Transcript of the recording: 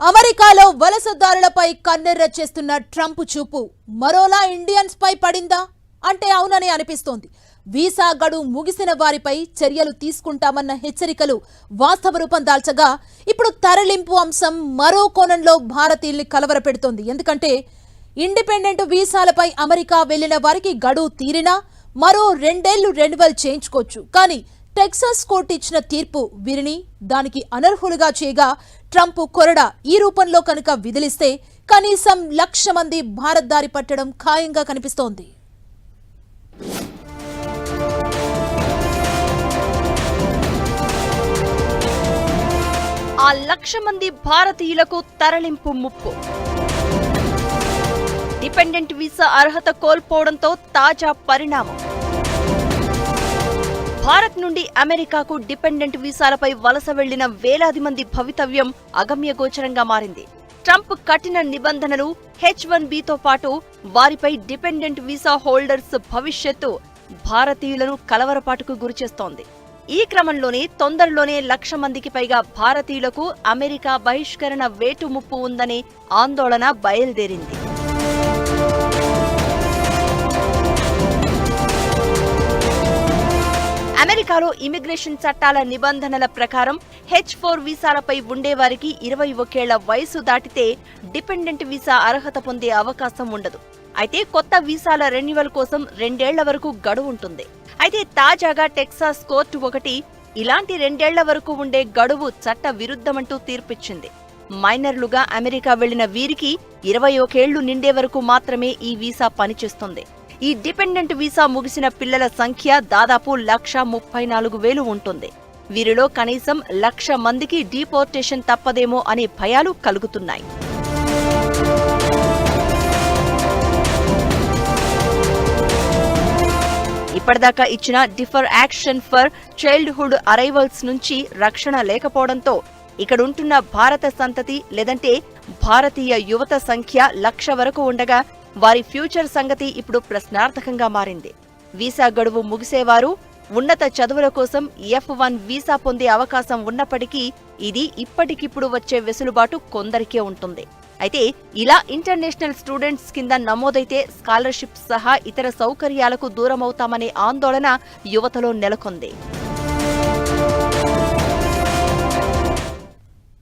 అమెరికాలో వలసదారులపై కన్నెర్ర చేస్తున్న ట్రంప్ చూపు మరోలా ఇండియన్స్ పై పడిందా? అంటే అవునని అనిపిస్తోంది. వీసా గడువు ముగిసిన వారిపై చర్యలు తీసుకుంటామన్న హెచ్చరికలు వాస్తవ రూపం దాల్చగా ఇప్పుడు తరలింపు అంశం మరో కోణంలో భారతీయుల్ని కలవరపెడుతోంది. ఎందుకంటే ఇండిపెండెంట్ వీసాలపై అమెరికా వెళ్ళిన వారికి గడువు తీరినా మరో రెండేళ్ళు రెన్యువల్ చేయించుకోవచ్చు. కానీ టెక్సాస్ కోర్టు ఇచ్చిన తీర్పు వీరిని దానికి అనర్హులుగా చేయగా ట్రంప్ కొరడ ఈ రూపంలో కనుక విదిలిస్తే కనీసం లక్ష మంది భారత్ దారి పట్టడం ఖాయంగా కనిపిస్తోంది. ఆ లక్ష మంది భారతీయులకు తరలింపు ముప్పు. డిపెండెంట్ వీసా అర్హత కోల్పోవడంతో తాజా పరిణామం. భారత్ నుండి అమెరికాకు డిపెండెంట్ వీసాలపై వలస వెళ్ళిన వేలాది మంది భవితవ్యం అగమ్యగోచరంగా మారింది. ట్రంప్ కఠిన నిబంధనలు హెచ్ వన్ బితో పాటు వారిపై డిపెండెంట్ వీసా హోల్డర్స్ భవిష్యత్తు భారతీయులను కలవరపాటుకు గురిచేస్తోంది ఈ క్రమంలోనే తొందరలోనే లక్ష మందికి పైగా భారతీయులకు అమెరికా బహిష్కరణ వేటు ముప్పు ఉందనే ఆందోళన బయలుదేరింది. అమెరికాలో ఇమిగ్రేషన్ చట్టాల నిబంధనల ప్రకారం హెచ్ ఫోర్ వీసాలపై ఉండేవారికి ఇరవై ఒకేళ్ళ వయసు దాటితే డిపెండెంట్ వీసా అర్హత పొందే అవకాశం ఉండదు. అయితే కొత్త వీసాల రెన్యువల్ కోసం రెండేళ్ళ వరకు గడువు ఉంటుంది. అయితే తాజాగా టెక్సాస్ కోర్టు ఒకటి ఇలాంటి రెండేళ్ళ వరకు ఉండే గడువు చట్ట విరుద్ధమంటూ తీర్పిచ్చింది. మైనర్లుగా అమెరికా వెళ్ళిన వీరికి ఇరవై ఒకేళ్ళు నిండే వరకు మాత్రమే ఈ వీసా పనిచేస్తుంది. ఈ డిపెండెంట్ వీసా ముగిసిన పిల్లల సంఖ్య దాదాపు లక్ష ముప్పై నాలుగు వేలు ఉంటుంది. వీరిలో కనీసం లక్ష మందికి డీపోర్టేషన్ తప్పదేమో అనే భయాలు కలుగుతున్నాయి. ఇప్పటిదాకా ఇచ్చిన defer action for childhood arrivals నుంచి రక్షణ లేకపోవడంతో ఇక్కడుంటున్న భారత సంతతి లేదంటే భారతీయ యువత సంఖ్య లక్ష వరకు ఉండగా వారి ఫ్యూచర్ సంగతి ఇప్పుడు ప్రశ్నార్థకంగా మారింది. వీసా గడువు ముగిసేవారు ఉన్నత చదువుల కోసం ఎఫ్ వన్ వీసా పొందే అవకాశం ఉన్నప్పటికీ ఇది ఇప్పటికిప్పుడు వచ్చే వెసులుబాటు కొందరికే ఉంటుంది. అయితే ఇలా ఇంటర్నేషనల్ స్టూడెంట్స్ కింద నమోదైతే స్కాలర్షిప్ సహా ఇతర సౌకర్యాలకు దూరమవుతామనే ఆందోళన యువతలో నెలకొంది.